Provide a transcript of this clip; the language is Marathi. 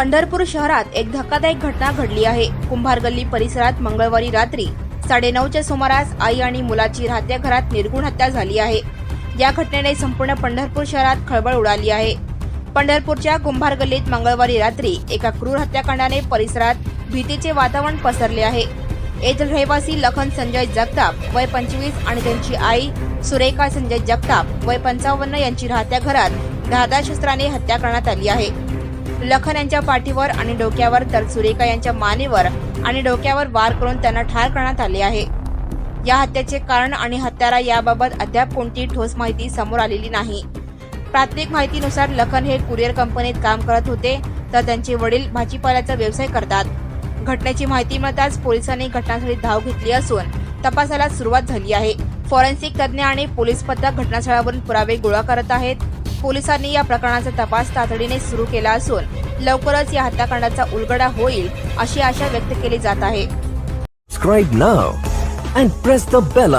पंढरपूर शहरात एक धक्कादायक घटना घडली आहे. कुंभार गल्ली परिसरात मंगळवारी रात्री साडेनऊच्या सुमारास आई आणि मुलाची राहत्या घरात निर्गुण हत्या झाली आहे. या घटनेने संपूर्ण पंढरपूर शहरात खळबळ उडाली आहे. पंढरपूरच्या कुंभार गल्लीत मंगळवारी रात्री एका क्रूर हत्याकांडाने परिसरात भीतीचे वातावरण पसरले आहे. येथील रहिवासी लखन संजय जगताप वय पंचवीस आणि त्यांची आई सुरेखा संजय जगताप वय पंचावन्न यांची राहत्या घरात धारदार शस्त्राने हत्या करण्यात आली आहे. लखन यांच्या पाठीवर आणि डोक्यावर तर सुरेखा यांच्या मानेवर आणि डोक्यावर वार करून त्यांना ठार करण्यात आले आहे. या हत्येचे कारण आणि हत्यारा याबाबत अद्याप कोणतीही ठोस माहिती समोर आलेली नाही. प्राथमिक माहितीनुसार लखन हे कुरिअर कंपनीत काम करत होते तर त्यांचे वडील भाजीपाल्याचा व्यवसाय करतात. घटनेची माहिती मिळताच पोलिसांनी घटनास्थळी धाव घेतली असून तपासाला सुरुवात झाली आहे. फॉरेन्सिक तज्ज्ञ आणि पोलीस पथक घटनास्थळावरून पुरावे गोळा करत आहेत. पोलिसांनी या प्रकरणाचा तपास तातडीने सुरू केला असून लवकरच या हत्याकांडाचा उलगडा होईल अशी आशा व्यक्त केली जात आहे. Subscribe now and press the bell